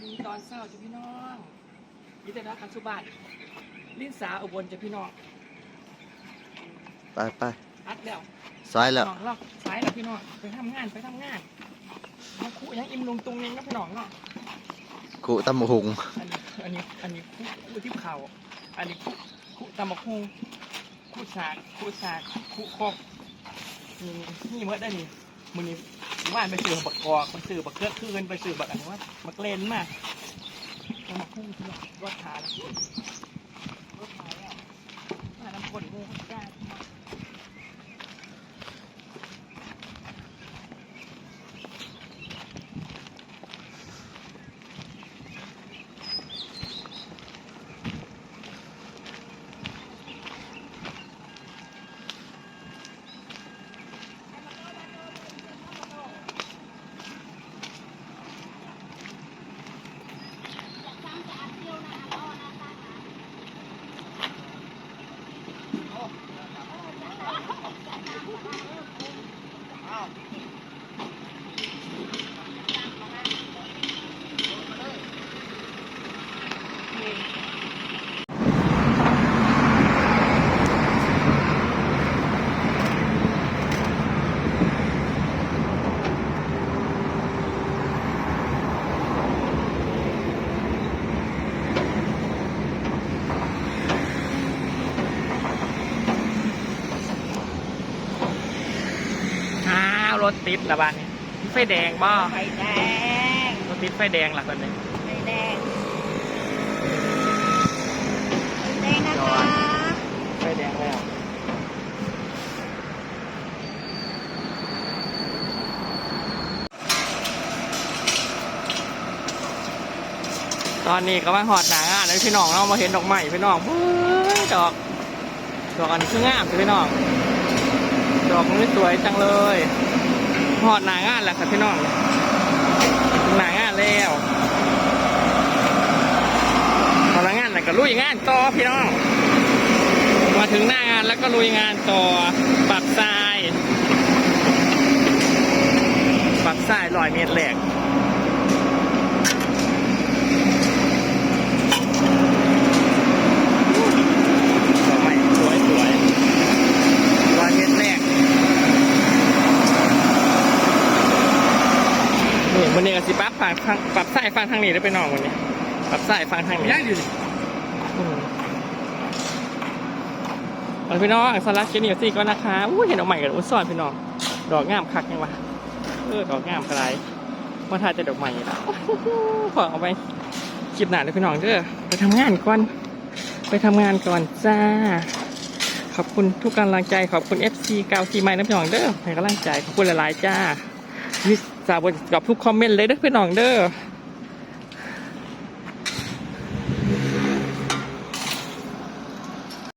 ดีตอนเช้าจ้ะพี่น้องยินดีรับกันสุบัติลิ้นสาอุบลจ้ะพี่น้องไปไปอัดแล้วซ้ายแล้วน้องเราสายแล้วพี่น้องไปทำงานไปทำงานมาคุยังอิ่มลุงตรงนี้นะพี่น้องเนาะขู่ตำหุงอันนี้อันนี้อันนี้คุคุที่เขาอันนี้คุคุตำบักฮุงคุสากคุสากคุคอกนี่นี่เมื่อได้นี่มือนี้ บ้านไปซื้อบักกอกไปซื้อบักเกือคืนไปซื้อบักอันว่าบักเลนมากตำบักฮุงพี่งรถขาแล้วรถขาแล้วมาน้ำข้นงูได้ กล้าพี่น้อง อ้าว รถติดละบ้านนี้ไฟแดงบ่ไฟแดงรถติดไฟแดงละคนนี้ไฟแดงไฟแดงนะคะไฟแดงแล้วตอนนี้ก็มาหอดหนางานแล้วพี่น้องเราะมาเห็นดอกไม้พี่น้องเฮ้ยดอกดอกอันนี้คืองามสิพี่น้องดอกนี้สวยจังเลย หอดหนางานแล้วครับพี่น้องหนางานแล้วพอหนางานแล้วก็ลุยงานต่อพี่น้อง มาถึงหน้างานแล้วก็ลุยงานต่อปักทราย ปักทรายลอยเมตรแหลกดอกไม้สวยสวยลอยเมตรแรก นี่มันเนี่ยสิปั๊บฝั่งทางปรับสายฟังทางนี้ได้ไปน้องวันนี้ปรับสายฟังทางนี้ย่างอยู่ดิอืมเอาพี่น้องสาระเชนิวซี่ก็นะคะอู้เห็นดอกใหม่กับอุ้นซ่อนพี่น้องดอกงามคักยังวะเออดอกงามกระไรว่าถ้าจะดอกใหม่แล้วขอเอาไปคลิปหนาเลยพี่น้องเด้อไปทำงานก่อนไปทำงานก่อนจ้า ขอบคุณทุกกำลังใจขอบคุณ FC เกาซีใหม่นะพี่น้องเด้อให้กำลังใจขอบคุณหลายๆจ้าวิ สาบกับทุกคอมเมนต์เลยเด้อพี่น้องเด้อ